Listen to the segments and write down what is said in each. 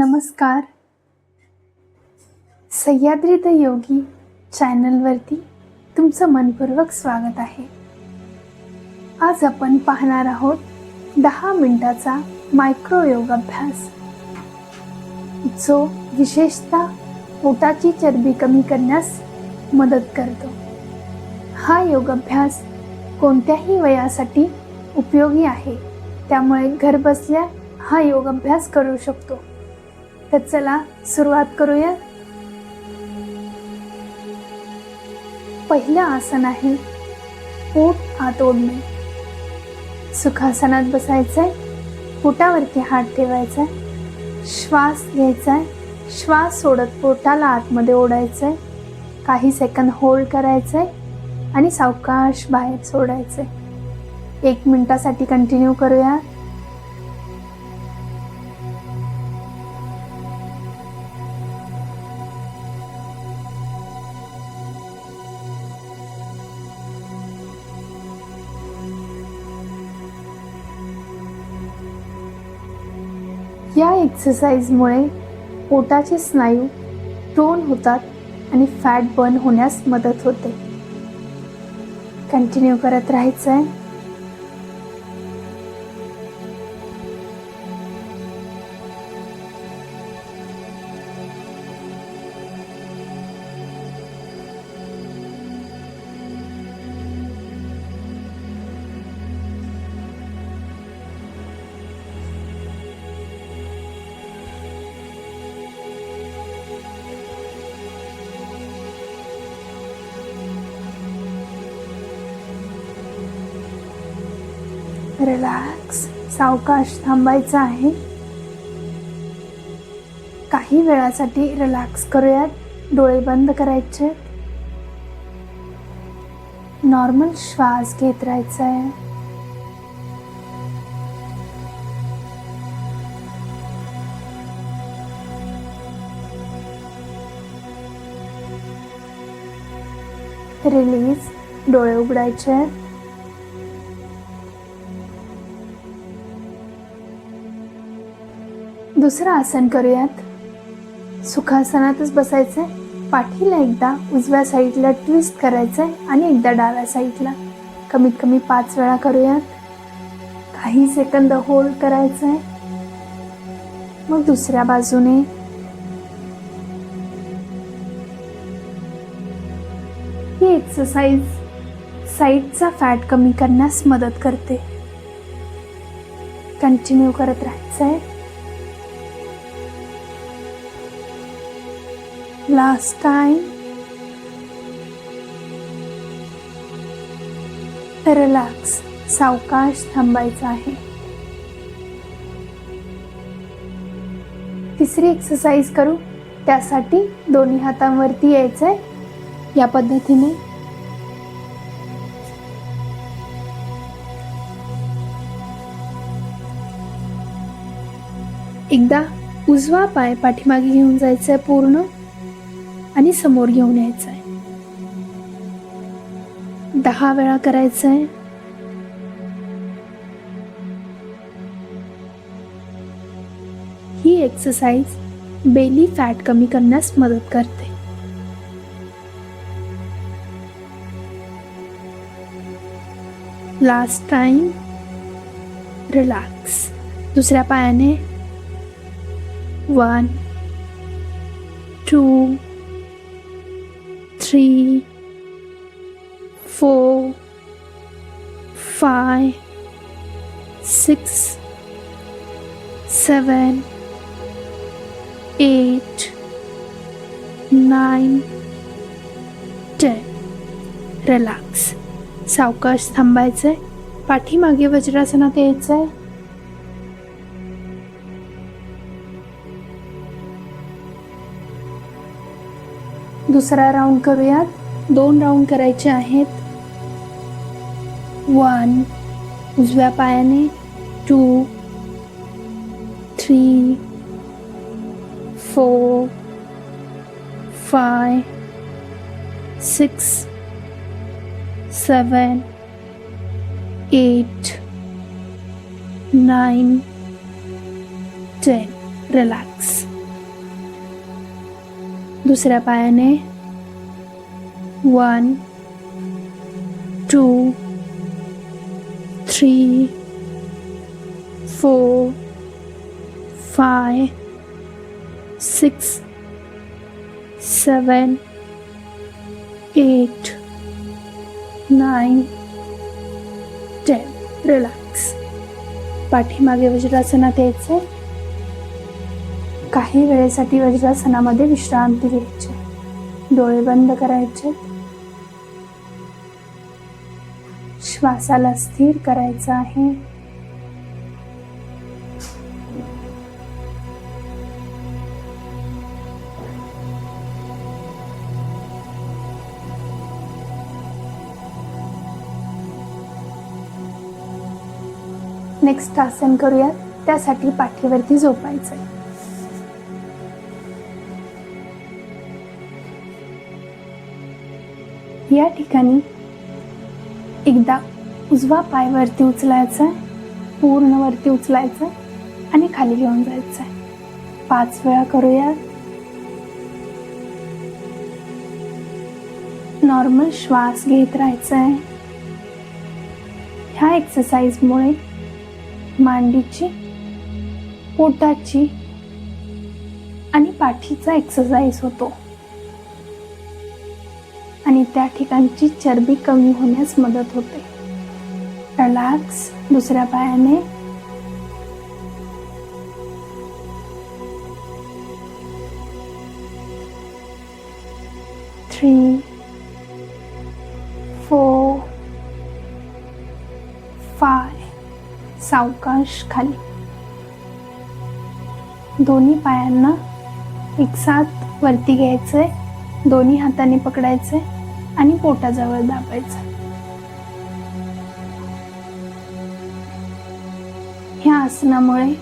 नमस्कार. सह्याद्री द योगी चॅनलवरती तुमचं मनपूर्वक स्वागत आहे. आज आपण पाहणार आहोत दहा मिनटाचा मायक्रो योग अभ्यास जो विशेषतः पोटाची चरबी कमी करण्यास मदत करतो. हा योग अभ्यास कोणत्याही वयासाठी उपयोगी आहे त्यामुळे घरबसल्या हा योग अभ्यास करू शकतो. तर चला सुरुवात करूया. पहिलं आसन आहे पोट आत ओढणे. सुखासनात बसायचंय पोटावरती हात ठेवायचा श्वास घ्यायचा आहे श्वास सोडत पोटाला आतमध्ये ओढायचंय काही सेकंद होल्ड करायचंय आणि सावकाश बाहेर सोडायचंय. एक मिनटासाठी कंटिन्यू करूया. या एक्सरसाइजमुळे पोटाचे स्नायू टोन होतात आणि फॅट बर्न होण्यास मदत होते. कंटिन्यू करत राहायचं आहे रिलॅक्स सावकाश थांबायचं आहे. काही वेळासाठी रिलॅक्स करूयात. डोळे बंद करायचे. नॉर्मल श्वास घेत राहायचा आहे रिलीज डोळे उघडायचे. दुसरं आसन करूयात. सुखासनातच बसायचंय. पाठीला एकदा उजव्या साईडला ट्विस्ट करायचंय आणि एकदा डाव्या साईडला. कमीत कमी पाच वेळा करूयात. काही सेकंद होल्ड करायचंय. मग दुसऱ्या बाजूने. ही एक्सरसाइज साईडचा फॅट कमी करण्यास मदत करते. कंटिन्यू करत राहायचंय. लास्ट टाइम रिलॅक्स सावकाश थांबायचं आहे. तिसरी एक्सरसाइज करू. त्यासाठी दोन्ही हातांवरती यायचं आहे या पद्धतीने. एकदा उजवा पाय पाठीमागे घेऊन जायचं आहे पूर्ण. आणि समोर घेऊन यायचं आहे दहा वेळा करायचं आहे ही एक्सरसाइज बेली फॅट कमी करण्यास मदत करते. लास्ट टाइम रिलॅक्स दुसऱ्या पायाने one two three, four, five, six, seven, eight, nine, ten. Relax सावकाश थांबायचं आहे पाठीमागे वज्रासनात यायचं आहे दुसरा राऊंड करूयात. दोन राऊंड करायचे आहेत. वन उजव्या पायाने. Two three four five six seven eight nine ten relax दुसऱ्या पायाने one two three four five six seven eight nine ten relax पाठीमागे वज्रासनात यायचं काही वेळेसाठी वज्रासनामध्ये विश्रांती घ्यायची. डोळे बंद करायचे. श्वासाला स्थिर करायचं आहे. नेक्स्ट आसन करूयात. त्यासाठी पाठीवरती झोपायचं आहे या ठिकाणी एकदा उजवा पाय वरती उचलायचा पूर्ण वरती उचलायचं आणि खाली घेऊन जायचं. आहे पाच वेळा करूया नॉर्मल श्वास घेत राहायचा आहे ह्या एक्सरसाइजमुळे मांडीची पोटाची आणि पाठीचा एक्सरसाइज होतो. आणि त्या ठिकाणची चरबी कमी होण्यास मदत होते. रिलॅक्स दुसऱ्या पायाने. थ्री फोर फाय सावकाश खाली. दोन्ही पायांना एक साथ वरती घ्यायचंय दोन्ही हाताने पकडायचे आणि पोटाजवळ दाबायचा. ह्या आसनामुळे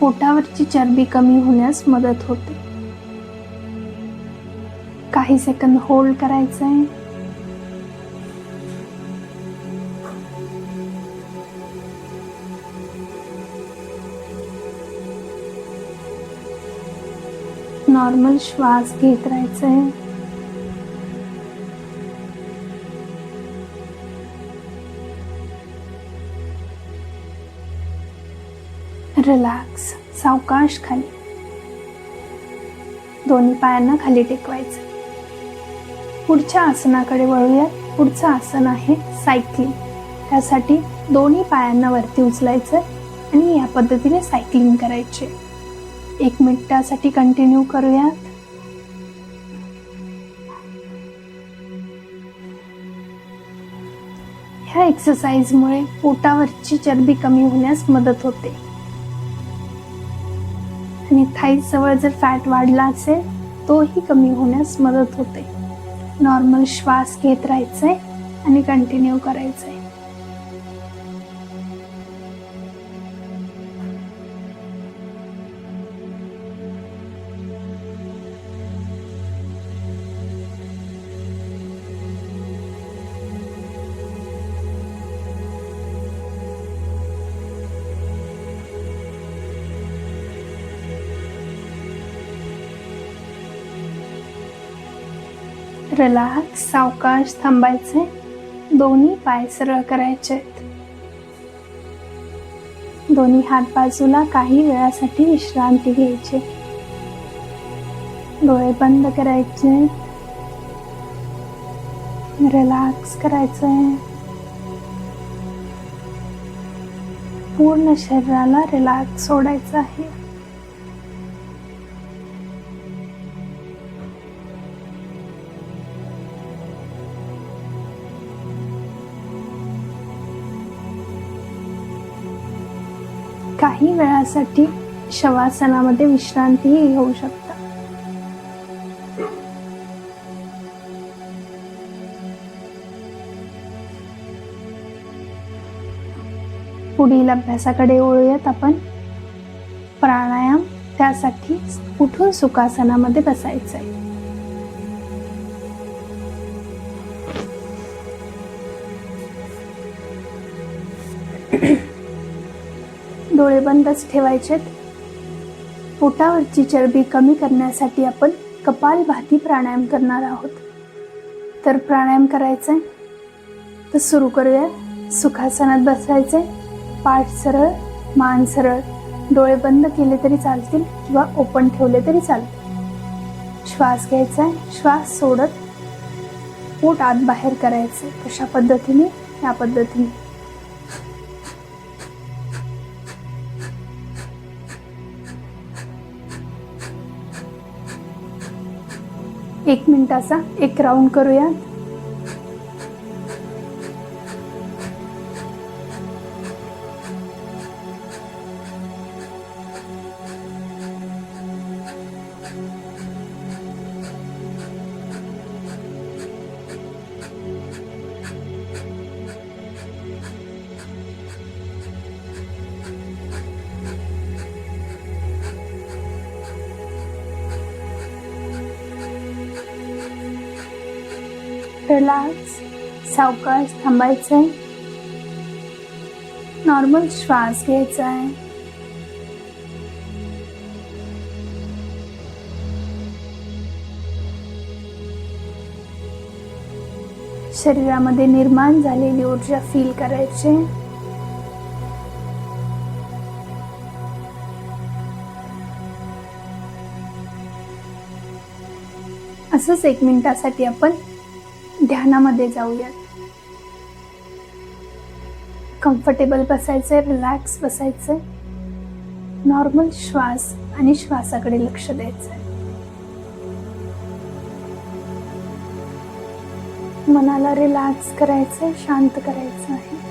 पोटावरची चरबी कमी होण्यास मदत होते. काही सेकंद होल्ड करायचंय. नॉर्मल श्वास घेत राहायचंय. रिलॅक्स सावकाश खाली. दोन्ही पायांना खाली टेकवायचं. पुढच्या आसनाकडे वळूया पुढचं आसन आहे सायकलिंग त्यासाठी दोन्ही पायांना वरती उचलायचं आणि या पद्धतीने सायकलिंग करायचे. एक मिनिटासाठी कंटिन्यू करूयात. ह्या एक्सरसाइजमुळे पोटावरची चरबी कमी होण्यास मदत होते. आणि जर फॅट वाढला असेल तोही कमी होण्यास मदत होते. नॉर्मल श्वास घेत राहायचंय आणि कंटिन्यू करायचं आहे रिलॅक्स सावकाश थांबायचे. दोन्ही पाय सरळ करायचे. दोन्ही हात बाजूला काही वेळासाठी विश्रांती घ्यायची. डोळे बंद करायचे. रिलॅक्स करायचंय पूर्ण शरीराला रिलॅक्स सोडायचं आहे. काही वेळासाठी शवासनामध्ये विश्रांतीही घेऊ शकता. पुढील अभ्यासाकडे वळूयात आपण. प्राणायाम त्यासाठी उठून सुखासनामध्ये बसायचं आहे डोळे बंदच ठेवायचेत. पोटावरची चरबी कमी करण्यासाठी आपण कपालभाती प्राणायाम करणार आहोत. तर प्राणायाम करायचंय? तर सुरू करूया. सुखासनात बसायचे पाठ सरळ मान सरळ. डोळे बंद केले तरी चालतील किंवा ओपन ठेवले तरी चालतील. श्वास घ्यायचा आहे श्वास सोडत पोट आत बाहेर करायचे कशा पद्धतीने या पद्धतीने. एक मिनटाचा एक राऊंड करूया रिलॅक्स सावकाश थांबायचं आहे नॉर्मल श्वास घ्यायचा आहे शरीरामध्ये निर्माण झालेली ऊर्जा फील करायची. असंच एक मिनिटासाठी आपण ध्यानामध्ये जाऊयात कम्फर्टेबल बसायचंय रिलॅक्स बसायचंय. नॉर्मल श्वास आणि श्वासाकडे लक्ष द्यायचंय. मनाला रिलॅक्स करायचंय शांत करायचं आहे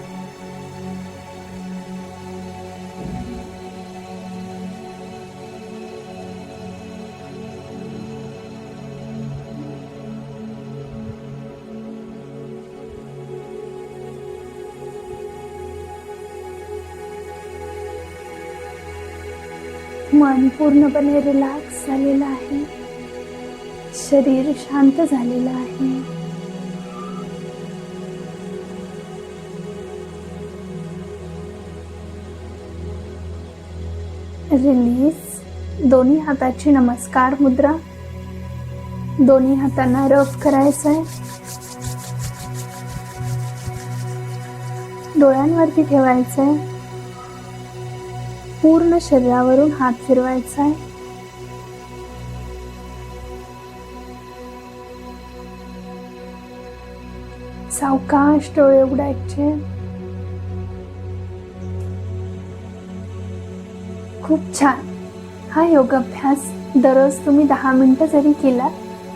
मन पूर्णपणे रिलॅक्स झालेलं आहे. शरीर शांत झालेलं आहे. रिलीज दोन्ही हाताची नमस्कार मुद्रा. दोन्ही हातांना रफ करायचं आहे डोळ्यांवरती ठेवायचं आहे पूर्ण शरीरावरून हात फिरवायचा आहे. सावकाश डोळे उघडायचे. खूप छान. हा योगाभ्यास दररोज तुम्ही दहा मिनटं जरी केला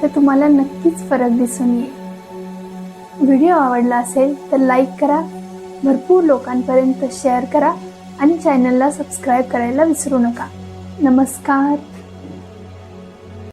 तर तुम्हाला नक्कीच फरक दिसून येईल. व्हिडिओ आवडला असेल तर लाईक करा. भरपूर लोकांपर्यंत शेअर करा. आणि चॅनलला सबस्क्राईब करायला विसरू नका. नमस्कार.